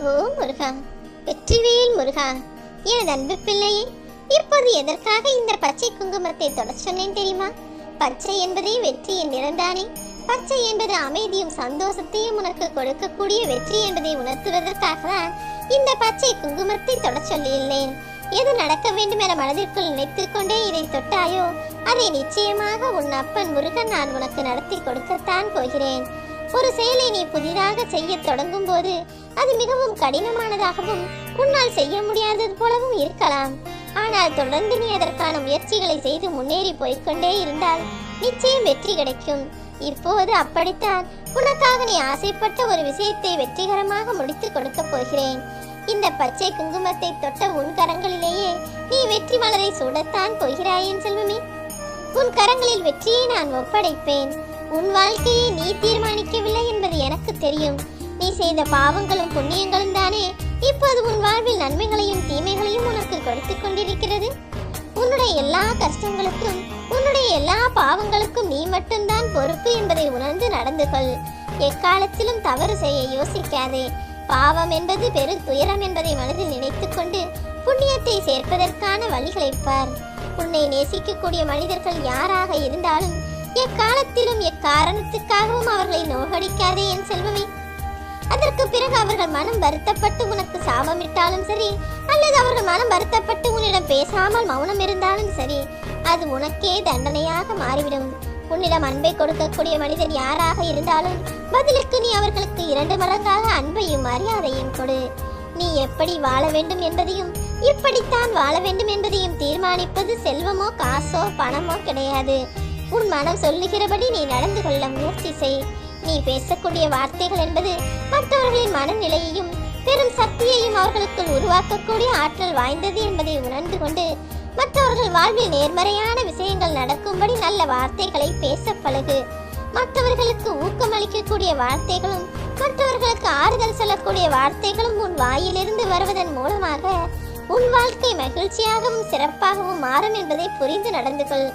ஓ முருகா. வெற்றிவேல் முருகா. எனது அன்பு பிள்ளையே இப்போது எதற்காக இந்த பச்சை குங்குமத்தை தொடச் சொன்னேன் தெரியுமா? பச்சை என்பதே வெற்றியின் நிறம்தானே. பச்சை என்பது அமைதியும் சந்தோஷத்தையும் உனக்கு கொடுக்கக்கூடிய வெற்றி என்பதை உணர்த்துவதற்காக தான் இந்த பச்சை குங்குமத்தை தொடச் சொல்லியுள்ளேன். எது நடக்க வேண்டும் என மனதிற்குள் நினைத்துக் கொண்டே இதை தொட்டாயோ? அதை நிச்சயமாக உன் அப்பன் முருகன் நான் உனக்கு நடத்தி கொடுக்கத்தான் போகிறேன். ஒரு செயலை நீ புதிதாக செய்ய தொடங்கும் போது அது மிகவும் கடினமானதாகவும் உன்னால் செய்ய முடியாதது போலவும் இருக்கலாம். ஆனால் தொடர்ந்து நீ அதற்கான முயற்சிகளை செய்து முன்னேறி போய்க்கொண்டே இருந்தால் நிச்சயம் வெற்றி கிடைக்கும். இப்போது அப்படித்தான் உனக்காக நீ ஆசைப்பட்ட ஒரு விஷயத்தை வெற்றிகரமாக முடித்து கொடுக்க போகிறேன். இந்த பச்சை குங்குமத்தை தொட்ட உன் கரங்களிலேயே நீ வெற்றி மலரை சூடத்தான் போகிறாயேன் செல்வமே. உன் கரங்களில் வெற்றியை நான் ஒப்படைப்பேன். உன் வாழ்க்கையை நீ தீர்மானிக்கவில்லை என்பது எனக்கு தெரியும். நீ செய்த பாவங்களும் புண்ணியங்களும் தானே. இப்போது உன் வாழ்வில் நன்மைகளையும் தீமைகளையும் உனக்கு கொடுத்துக் கொண்டிருக்கிறது. உன்னுடைய எல்லா கஷ்டங்களுக்கும் உன்னுடைய எல்லா பாவங்களுக்கும் நீ மட்டும்தான் பொறுப்பு என்பதை உணர்ந்து நடந்து கொள். எக்காலத்திலும் தவறு செய்ய யோசிக்காதே. பாவம் என்பது பெரும் துயரம் என்பதை மனதில் நினைத்துக்கொண்டு புண்ணியத்தை சேர்ப்பதற்கான வழிகளை பார். உன்னை நேசிக்கக்கூடிய மனிதர்கள் யாராக இருந்தாலும் எக்காலத்திலும் எக்காரணத்துக்காகவும் அவர்களை நோகடிக்காதே என் செல்வமே. அதற்கு பிறகு அவர்கள் மனம் வருத்தப்பட்டு உனக்கு சாபமிட்டாலும் சரி அல்லது அவர்கள் மனம் வருத்தப்பட்டு உன்னிடம் பேசாமல் மௌனம் இருந்தாலும் சரி அது உனக்கே தண்டனையாக மாறிவிடும். உன்னிடம் அன்பை கொடுக்கக்கூடிய மனிதர் யாராக இருந்தாலும் பதிலுக்கு நீ அவர்களுக்கு இரண்டு மடங்காக அன்பையும் மரியாதையும் கொடு. நீ எப்படி வாழ வேண்டும் என்பதையும் இப்படித்தான் வாழ வேண்டும் என்பதையும் தீர்மானிப்பது செல்வமோ காசோ பணமோ கிடையாது. உன் மனம் சொல்லுகிறபடி நீ நடந்து கொள்ள முயற்சி செய். நீ பேசக்கூடிய வார்த்தைகள் என்பது மற்றவர்களின் மனநிலையையும் பெரும் சக்தியையும் அவர்களுக்குள் உருவாக்கக்கூடிய ஆற்றல் வாய்ந்தது என்பதை உணர்ந்து கொண்டு மற்றவர்கள் வாழ்வில் நேர்மறையான விஷயங்கள் நடக்கும்படி நல்ல வார்த்தைகளை பேச பழகு. மற்றவர்களுக்கு ஊக்கமளிக்கக்கூடிய வார்த்தைகளும் மற்றவர்களுக்கு ஆறுதல் சொல்லக்கூடிய வார்த்தைகளும் உன் வாயிலிருந்து வருவதன் மூலமாக உன் வாழ்க்கை மகிழ்ச்சியாகவும் சிறப்பாகவும் மாறும் என்பதை புரிந்து நடந்து கொள்.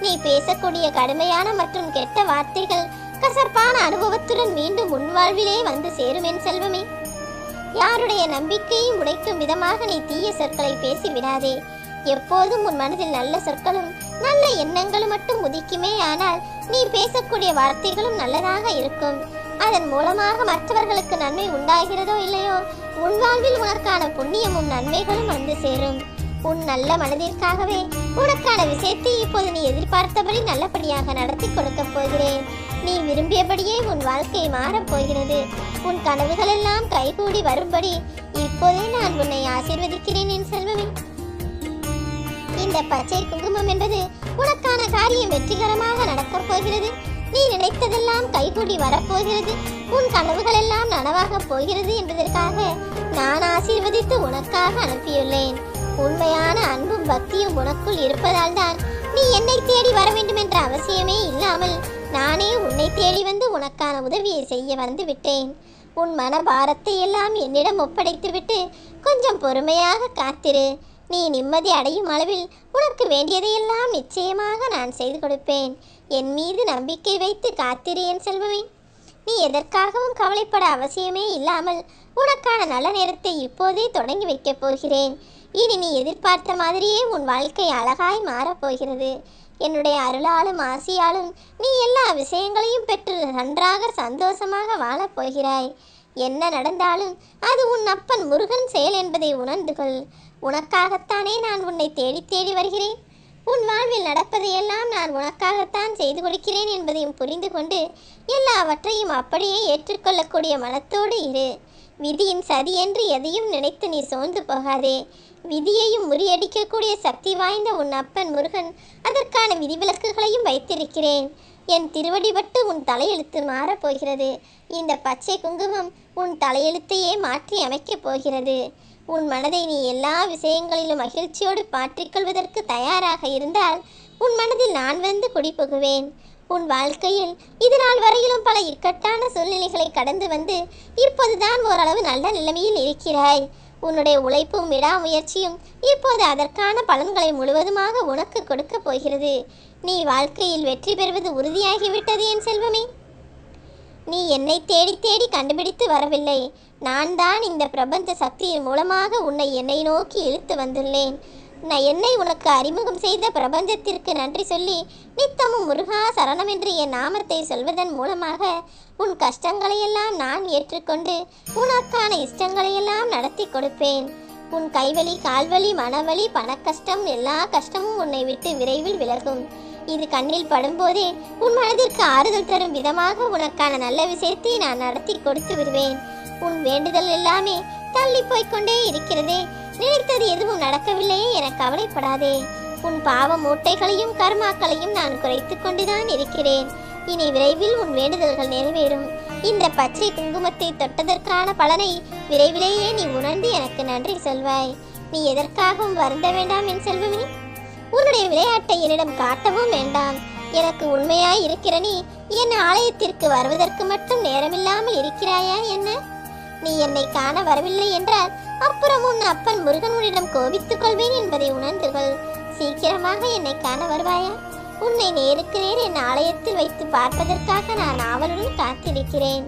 நீ பேசக்கூடிய கடுமையான மற்றும் கெட்ட வார்த்தைகள் கசப்பான அனுபவத்துடன் மீண்டும் உன் வாழ்விலே வந்து சேரும் என் செல்வமே. யாருடைய நம்பிக்கையும் உடைக்கும் விதமாக நீ தீய சொற்களை பேசி விடாதே. எப்போதும் உன் மனதில் நல்ல சொற்களும் நல்ல எண்ணங்களும் மட்டும் உதிக்குமே ஆனால் நீ பேசக்கூடிய வார்த்தைகளும் நல்லதாக இருக்கும். அதன் மூலமாக மற்றவர்களுக்கு நன்மை உண்டாகிறதோ இல்லையோ உன் வாழ்வில் உனக்கான புண்ணியமும் நன்மைகளும் வந்து சேரும். உன் நல்ல மனதிற்காகவே உனக்கான விஷயத்தை இப்போது நீ எதிர்பார்த்தபடி நல்லபடியாக நடத்தி கொடுக்கப் போகிறேன். நீ விரும்பியபடியே உன் வாழ்க்கை மாறப் போகிறது. உன் கனவுகள் எல்லாம் கைகூடி வரும்படி இப்போதே நான் உன்னை ஆசீர்வதிக்கிறேன் என் செல்வமே. இந்த பச்சை குங்குமம் என்பது உனக்கான காரியம் வெற்றிகரமாக நடக்கப் போகிறது. நீ நினைத்ததெல்லாம் கைகூடி வரப்போகிறது உன் கனவுகள் எல்லாம் நனவாகப் போகிறது என்பதற்காக நான் ஆசீர்வதித்து உனக்காக அனுப்பியுள்ளேன். உண்மையான அன்பும் பக்தியும் உனக்குள் இருப்பதால் தான் நீ என்னை தேடி வர வேண்டும் என்ற அவசியமே இல்லாமல் நானே உன்னை தேடி வந்து உனக்கான உதவியை செய்ய வந்து விட்டேன். உன் மன பாரத்தை எல்லாம் என்னிடம் ஒப்படைத்துவிட்டு கொஞ்சம் பொறுமையாக காத்திரு. நீ நிம்மதி அடையும் அளவில் உனக்கு வேண்டியதையெல்லாம் நிச்சயமாக நான் செய்து கொடுப்பேன். என் மீது நம்பிக்கை வைத்து காத்திரு என் செல்வமே. நீ எதற்காகவும் கவலைப்பட அவசியமே இல்லாமல் உனக்கான நல்ல நேரத்தை இப்போதே தொடங்கி வைக்கப் போகிறேன். இனி நீ எதிர்பார்த்த மாதிரியே உன் வாழ்க்கை அழகாய் மாறப்போகிறது என்னுடைய அருளாலும் ஆசியாலும் நீ எல்லா விஷயங்களையும் பெற்று நன்றாக சந்தோஷமாக வாழப் போகிறாய். என்ன நடந்தாலும் அது உன் அப்பன் முருகன் செயல் என்பதை உணர்ந்து கொள். உனக்காகத்தானே நான் உன்னை தேடி தேடி வருகிறேன். உன் வாழ்வில் நடப்பதையெல்லாம் நான் உனக்காகத்தான் செய்து கொடுக்கிறேன் என்பதையும் புரிந்து கொண்டு எல்லாவற்றையும் அப்படியே ஏற்றுக்கொள்ளக்கூடிய மனத்தோடு இரு. விதியின் சதி என்று எதையும் நினைத்து நீ சோர்ந்து போகாதே. விதியையும் முறியடிக்கக்கூடிய சக்தி வாய்ந்த உன் அப்பன் முருகன் அதற்கான விதிவிலக்குகளையும் வைத்திருக்கிறேன். என் திருவடிபட்டு உன் தலையெழுத்து மாறப்போகிறது இந்த பச்சை குங்குமம் உன் தலையெழுத்தையே மாற்றி அமைக்கப் போகிறது. உன் மனதை நீ எல்லா விஷயங்களிலும் மகிழ்ச்சியோடு மாற்றிக்கொள்வதற்கு தயாராக இருந்தால் உன் மனதில் நான் வந்து குடிபுகுவேன். உன் வாழ்க்கையில் இது நாள் வரையிலும் பல இக்கட்டான சூழ்நிலைகளை கடந்து வந்து இப்போதுதான் ஓரளவு நல்ல நிலைமையில் இருக்கிறாய். உன்னுடைய உழைப்பும் விடாமுயற்சியும் இப்போது அதற்கான பலன்களை முழுவதுமாக உனக்கு கொடுக்கப் போகிறது. நீ வாழ்க்கையில் வெற்றி பெறுவது உறுதியாகிவிட்டது என் செல்வமே. நீ என்னை தேடி தேடி கண்டுபிடித்து வரவில்லை. நான் தான் இந்த பிரபஞ்ச சக்தியின் மூலமாக உன்னை என்னை நோக்கி இழுத்து வந்துள்ளேன். நான் என்னை உனக்கு அறிமுகம் செய்த பிரபஞ்சத்திற்கு நன்றி சொல்லி நித்தமும் முருகா சரணம் என்று என் நாமத்தை சொல்வதன் மூலமாக உன் கஷ்டங்களையெல்லாம் நான் ஏற்றுக்கொண்டு உனக்கான இஷ்டங்களையெல்லாம் நடத்தி கொடுப்பேன். உன் கைவலி கால்வலி மனவலி பணக்கஷ்டம் எல்லா கஷ்டமும் உன்னை விட்டு விரைவில் விலகும். இது கண்ணில் படும்போதே உன் மனதிற்கு ஆறுதல் தரும் விதமாக உனக்கான நல்ல விஷயத்தை நான் நடத்தி கொடுத்து விடுவேன். உன் வேண்டுதல் எல்லாமே தள்ளி போய்க்கொண்டே இருக்கிறதே. நினைத்தது எதுவும் நடக்கவில்லையே என கவலைப்படாதே. உன் பாவ மூட்டைகளையும் கர்மாக்களையும் நான் குறைத்து கொண்டுதான் இருக்கிறேன். இனி விரைவில் உன் வேண்டுதல்கள் நிறைவேறும். இந்த பச்சை குங்குமத்தை தொட்டதற்கான பலனை விரைவிலேயே நீ உணர்ந்து எனக்கு நன்றி சொல்வாய். நீ எதற்காகவும் வருந்த வேண்டாம் என் செல்வமே. உன்னுடைய விளையாட்டை என்னிடம் காட்டவும் வேண்டாம். எனக்கு உண்மையாய் இருக்கிற நீ என் ஆலயத்திற்கு வருவதற்கு மட்டும் நேரமில்லாமல் இருக்கிறாயா என்ன? நீ என்னை காண வரவில்லை என்றால் அப்புறம் உன் அப்பன் முருகன் உன்னிடம் கோபித்துக் கொள்வேன் என்பதை உணர்ந்து கொள் சீக்கிரமாக என்னை காண வருவாயா? உன்னை நேருக்கு நேர் என் ஆலயத்தில் வைத்து பார்ப்பதற்காக நான் ஆவலுடன் காத்திருக்கிறேன்.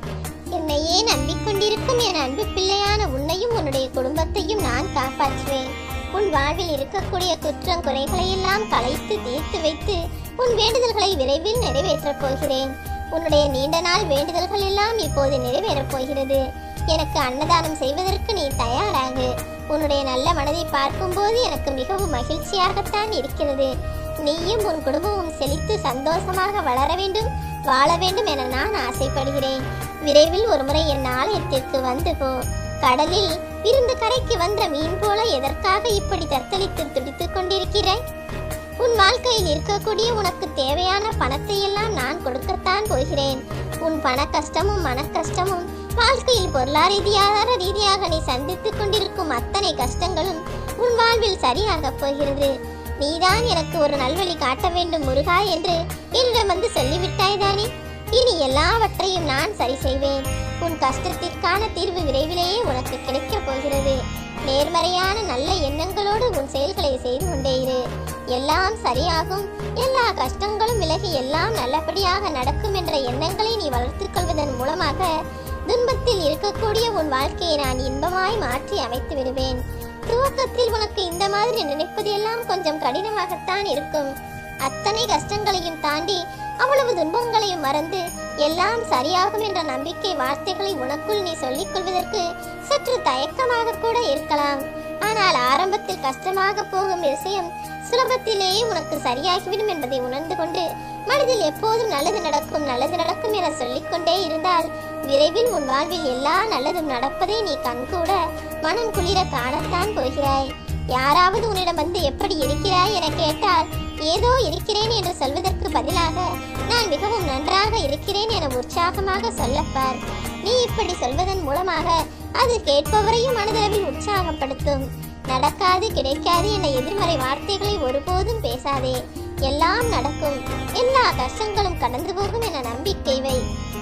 என்னையே நம்பிக்கொண்டிருக்கும் என் அன்பு பிள்ளையான உன்னையும் உன்னுடைய குடும்பத்தையும் நான் காப்பாற்றுவேன். உன் வாழ்வில் இருக்கக்கூடிய குற்றம் குறைகளை எல்லாம் களைத்து தீர்த்து வைத்து உன் வேண்டுதல்களை விரைவில் நிறைவேற்றப் போகிறேன். உன்னுடைய நீண்ட நாள் வேண்டுதல்கள் எல்லாம் இப்போது நிறைவேறப் போகிறது. எனக்கு அன்னதானம் செய்வதற்கு நீ தயாராகு. உன்னுடைய நல்ல மனதை பார்க்கும்போது எனக்கு மிகவும் மகிழ்ச்சியாகத்தான் இருக்கிறது. நீயும் உன் குடும்பமும் செழித்து சந்தோஷமாக வளர வேண்டும் வாழ வேண்டும் என நான் ஆசைப்படுகிறேன். விரைவில் ஒருமுறை என் ஆலயத்திற்கு வந்து போ. கடலில் இருந்து கரைக்கு வந்த மீன் போல எதற்காக இப்படி தத்தளித்து துடித்துக் கொண்டிருக்கிறாய் உன் வாழ்க்கையில் இருக்கக்கூடிய உனக்கு தேவையான பணத்தை எல்லாம் நான் கொடுக்கத்தான் போகிறேன். உன் பண கஷ்டமும் மன கஷ்டமும் வாழ்க்கையில் பொருளாதார ரீதியாக நீ சந்தித்துக் கொண்டிருக்கும் அத்தனை கஷ்டங்களும் உன் வாழ்வில் சரியாகப் போகிறது. நீதான் எனக்கு ஒரு நல்வழி காட்ட வேண்டும் முருகா என்று என்னிடம் வந்து சொல்லிவிட்டாய் தானே? இனி எல்லாவற்றையும் நான் சரி செய்வேன். உன் கஷ்டத்திற்கான தீர்வு விரைவிலேயே உனக்கு கிடைக்கப் போகிறது. நேர்மறையான நல்ல எண்ணங்களோடு உன் செயல்களை செய்து கொண்டே இரு. எல்லாம் சரியாகும். எல்லா கஷ்டங்களும் விலகி எல்லாம் நல்லபடியாக நடக்கும் என்ற எண்ணங்களை நீ வளர்த்துக் கொள்வதன் மூலமாக துன்பத்தில் இருக்கக்கூடிய உன் வாழ்க்கையை நான் இன்பமாய் மாற்றி அமைத்து விடுவேன். துவக்கத்தில் உனக்கு இந்த மாதிரி நினைப்பது எல்லாம் கொஞ்சம் கடினமாகத்தான் இருக்கும். அத்தனை கஷ்டங்களையும் தாண்டி அவ்வளவு துன்பங்களையும் மறந்து எல்லாம் சரியாகும் என்ற நம்பிக்கை வார்த்தைகளை உனக்குள் நீ சொல்லிக் கொள்வதற்கு சற்று தயக்கமாக கூட இருக்கலாம். ஆனால் ஆரம்பத்தில் கஷ்டமாக போகும் விஷயம் சுலபத்திலேயே உனக்கு சரியாகிவிடும் என்பதை உணர்ந்து கொண்டு மனதில் எப்போதும் நல்லது நடக்கும் நல்லது நடக்கும் என சொல்லிக்கொண்டே இருந்தால் விரைவில் உன் வாழ்வில் எல்லா நல்லதும் நடப்பதை நீ கண்கூட மனம் குளிர காணத்தான் போகிறாய். யாராவது உன்னிடம் வந்து எப்படி இருக்கிறாய் என கேட்டால் ஏதோ இருக்கிறேன் என்று சொல்வதற்கு பதிலாக நான் மிகவும் நன்றாக இருக்கிறேன் என உற்சாகமாக சொல்லப்பார். நீ இப்படி சொல்வதன் மூலமாக அது கேட்பவரையும் மனதளவில் உற்சாகப்படுத்தும். நடக்காது கிடைக்காது என எதிர்மறை வார்த்தைகளை ஒருபோதும் பேசாதே. எல்லாம் நடக்கும். எல்லா கஷ்டங்களும் கடந்து போகும் என நம்பிக்கை வை.